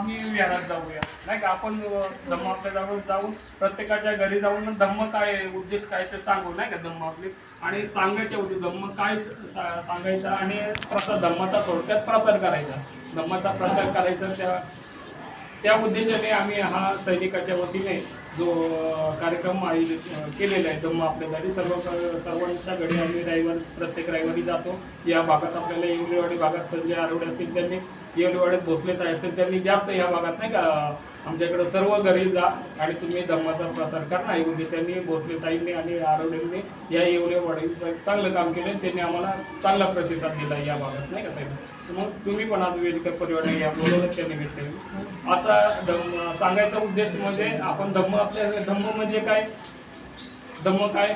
आम्ही विहारात जाऊया. नाही का? आपण धम्मातल्या धम्म जाऊन जाऊन प्रत्येकाच्या घरी जाऊन धम्म काय उद्देश काय ते सांगू नाही का धम्मातले आणि सांगायचे होते धम्म काय सा- सांगायचा आणि प्रसार धम्माचा थोडक्यात प्रसार करायचा. धम्माचा प्रचार करायचा त्या त्या उद्देशाने आम्ही हा सैनिकाच्या वतीने जो कार्यक्रम आयोजित केलेला आहे धम्म आपल्या घरी सर्व सर्वांच्या घरी आम्ही रविवारी प्रत्येक रविवारी जातो. या भागात आपल्याला इंग्रेवाडी भागात संजय आरोडे असतील त्यांनी येवलेवाडीत भोसले ताई असेल त्यांनी जास्त या भागात नाही का आमच्याकडे सर्व घरी जा आणि तुम्ही धम्माचा प्रसार करा. हे म्हणजे उद्देश त्यांनी भोसले ताईंनी आणि आरोडींनी या येवलेवाडीत चांगलं काम केलं. त्यांनी आम्हाला चांगला प्रतिसाद दिला या भागात नाही का ताई मग तुम्ही पण आज वेदिका परिवार या बोलवण्याच्या निमित्ताने. आजचा धम्म सांगायचा उद्देश म्हणजे आपण धम्म आपल्या धम्म म्हणजे काय? धम्म काय?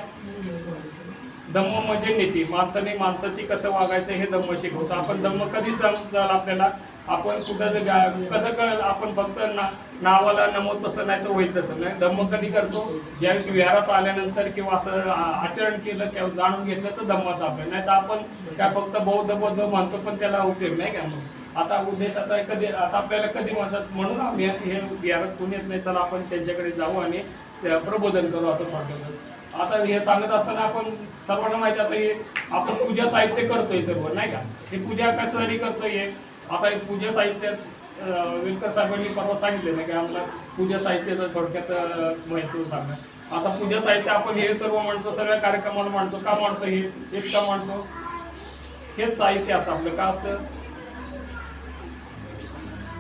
धम्म म्हणजे नीती. माणसाने माणसाची कसं वागायचं हे धम्म शिकवतो. आपण धम्म कधी समजाल आपल्याला. आपण कुठं कसं कळेल? आपण फक्त ना नावाला नमो तसं नाही तर होईल तसं नाही. धम्म कधी करतो? ज्यावेळेस विहारात आल्यानंतर किंवा असं आचरण केलं किंवा जाणून घेतलं तर धम्माचा अभ्यास. नाही तर आपण काय फक्त बौद्ध बौद्ध म्हणतो पण त्याला उपयोग नाही का मग आता उद्देश आता कधी आता आपल्याला कधी म्हणतात म्हणून आम्ही हे विहारात कोणी येत नाही चला आपण त्यांच्याकडे जाऊ आणि प्रबोधन करू असं म्हणतो आता हे सांगत असताना आपण सर्वांना माहिती आता हे आपण पूजा साहित्य करतोय सर्व नाही का? हे पूजा कशासाठी करतोय आता हे पूजा साहित्य विलकर साहेबांनी परवा सांगितलं नाही का आम्हाला पूजा साहित्याचं थोडक्यात माहिती महत्त्व आता पूजा साहित्य आपण हे सर्व म्हणतो सगळ्या कार्यक्रमाला म्हणतो का म्हणतो हे? हेच का म्हणतो? हेच साहित्य असतं आपलं का असतं?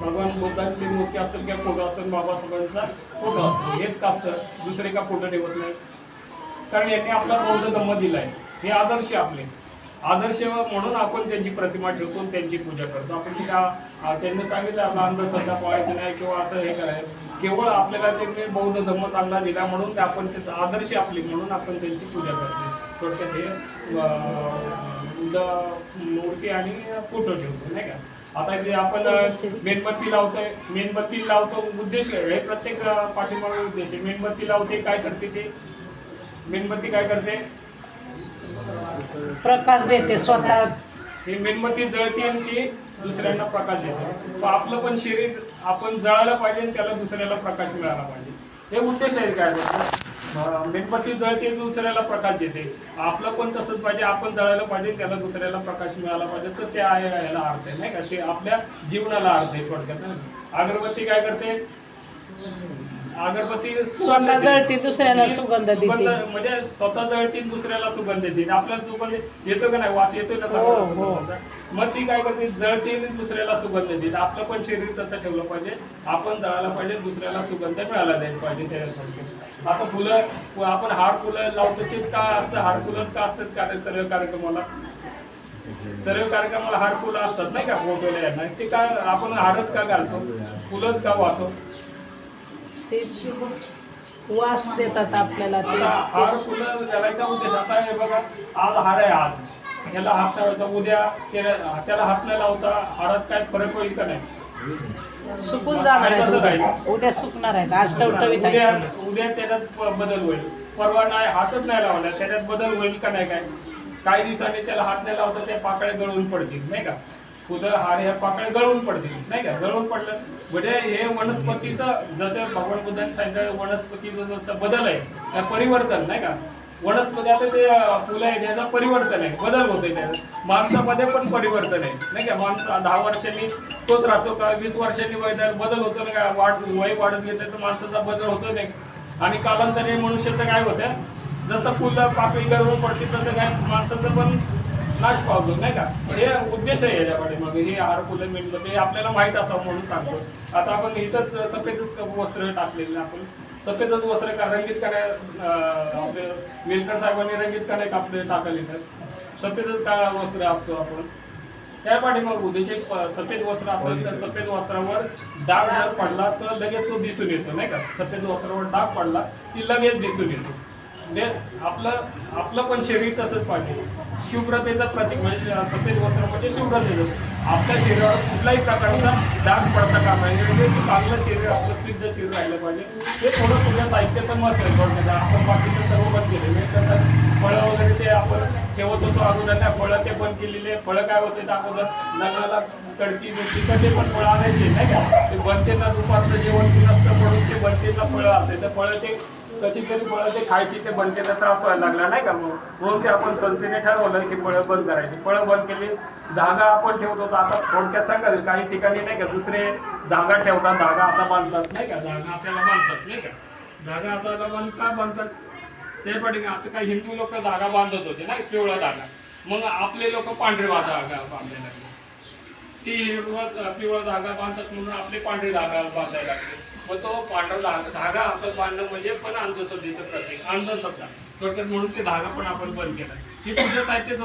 भगवान बुद्धांची मूर्ती असेल किंवा फोटो असेल बाबासाहेबांचा फोटो असतो हेच का असतं? दुसरे का फोटो ठेवत नाही कारण यांनी आपला बौद्ध धम्म दिलाय. हे आदर्श आपले. आदर्श म्हणून आपण त्यांची प्रतिमा ठेवतो त्यांची पूजा करतो. आपण ती का- त्यांनी सांगितलं आपला अंधश्रद्धा पाळायचं नाही किंवा असं हे करायचं. केवळ आपल्याला त्यांनी बौद्ध धम्म चांगला दिला म्हणून ते आपण ते आदर्श आपले म्हणून आपण त्यांची पूजा करतो. थोडक्यात हे बुद्ध मूर्ती आणि फोटो ठेवतो नाही का? आता जे आपण मेणबत्ती लावतोय. मेणबत्ती लावतो उद्देश हे प्रत्येक पाठिंबा पाठीमागे उद्देश आहे. मेणबत्ती लावते काय करते ते? मेणबत्ती काय करते? प्रकाश देते स्वतः. ही मेणबत्ती जळते आणि ती दुसऱ्यांना प्रकाश देते. आपलं पण शरीर आपण जळायला पाहिजे आणि त्याला दुसऱ्याला प्रकाश मिळाला पाहिजे. हे उद्देश आहे काय मेणबत्ती जळते दुसऱ्याला प्रकाश देते. आपलं पण तसंच पाहिजे आपण जळायला पाहिजे त्याला दुसऱ्याला प्रकाश मिळाला पाहिजे. तर त्या आहे याला अर्थ आहे नाही का? आपल्या जीवनाला अर्थ आहे थोडक्यात? अगरबत्ती काय करते? अगरबत्ती स्वतः. जळती, दुसऱ्याला सुगंध देते. म्हणजे स्वतः जळती दुसऱ्याला सुगंध देते. आपल्याला सुगंध येतो का नाही? वास येतोय ना हो, सगळ्याला हो. सुगंधाचा? मग ती काय करते? जळते आणि दुसऱ्याला सुगंध देते. आपलं पण शरीर तसं ठेवलं पाहिजे. आपण जळायला पाहिजे दुसऱ्याला सुगंध मिळाला द्यायला पाहिजे त्याच्यासाठी. आता फुलं आपण हार फुलं लावतो तेच का असतं? हार फुलंच का असतंच का सर्व कार्यक्रमाला? सर्व कार्यक्रमाला हार फुलं असतात नाही का? फोटोला यांना. ते का आपण हारच का घालतो? फुलंच का वाहतो? वास देतात आपल्याला ते. हार फुलं घालायचा उद्देश आता हे बघा आज हार आहे आज. याला हात लावायचा उद्या त्याला हात नाही लावता हारात काय फरक होईल का नाही? सुकून जाणार राहील? उद्या. सुकणार आहेत. आज टवटवीत उद्या आहे. उद्या त्याच्यात बदल होईल. परवा नाही हातच नाही लावला. त्याच्यात बदल होईल का नाही काय? काही दिवसांनी त्याला हात नाही लावता त्या पाकळ्या गळून पडतील नाही का? फुलं हार ह्या पाकळ्या गळून पडतील नाही का? गळून पडलं. म्हणजे हे वनस्पतीचं जसं भगवान बुद्धांनी सांगितलं वनस्पतीचं जसं बदल आहे त्या परिवर्तन नाही का? वनस्पती आता ते फुलं आहे त्याचं परिवर्तन आहे बदल होतोय त्याचं. माणसामध्ये पण परिवर्तन आहे नाही का? माणूस दहा वर्षांनी तोच राहतो का? वीस वर्षांनी वय त्यात बदल होतो ना का? वाढ वय वाढत गेलं तर माणसाचा बदल होतो नाही. आणि कालांतरे मनुष्याचं काय होतं जसं फुलं पाकळी गरम पडते तसं काय? माणसाचं पण नाश पावलो नाही का? हे उद्देश आहे याच्याकडे मग हे हार फुलं मिळतं ते आपल्याला माहीत असावं म्हणून सांगतो. आता आपण इथंच सफेदच वस्त्र टाकलेले आपण. सफेदच वस्त्र का रंगीत का नाही वेलकर साहेबांनी रंगीत का नाही कापले टाकले तर? सफेदच का वस्त्र असतो आपण? त्या पाठीमाग उद्देश एक सफेद वस्त्र असेल तर सफेद वस्त्रावर डाग जर पडला तर लगेच तो दिसून येतो नाही का? सफेद वस्त्रावर डाग पडला की लगेच दिसून येतो. आपलं आपलं पण शरीर तसंच पाहिजे. शुभ्रतेचं प्रतीक म्हणजे सफेद वस्त्र म्हणजे शुभ्रतेचं. आपल्या शरीरावर कुठल्याही प्रकारचा डाग पडता कामा नये. म्हणजे चांगलं शरीर आपलं सिद्ध शरीर राहिलं पाहिजे. ते थोडं तुझ्या साहित्याचं महत्त्व आहे थोडं म्हणजे आपण बाकीचं सर्व बंद म्हणजे कसं फळं वगैरे ते आपण ठेवत होतो अगोदर. त्या फळं ते बंद केलेले. फळं काय होते तर अगोदर? लग्नाला कडकी बिडकी कसे पण फळं आणायचे नाही का? ते बनतेचा दुपारचं जेवण की नसतं म्हणून ते बनतेचा फळं असते तर फळं ते कशी तरी फळं ते खायची ते बनतेला त्रास व्हायला लागला नाही का? मग म्हणून ते आपण संस्थेने ठरवलं की फळं बंद करायची. फळं बंद केली धागा आपण ठेवत होतो आता थोडक्यात सांगाल काही ठिकाणी नाही का दुसरे धागा ठेवतात धागा आता बांधतात नाही का? धागा आपल्याला बांधतात नाही का? धागा आपल्याला बांध का बांधतात? ते पण आता काही हिंदू लोक धागा बांधत होते ना पिवळा धागा. मग आपले लोक पांढरे धागा बांधायला लागले. ती हिरवा पिवळा धागा बांधतात म्हणून आपले पांढरे धागा बांधायला लागले. मग तो पाठवला धागा धागा आपण बांधणं म्हणजे पण अंधश्रद्धेचं प्रतीक. अंधश्रद्धा. थोडक्यात म्हणून ते धागा पण आपण बंद केला. हे पूजा साहित्याचं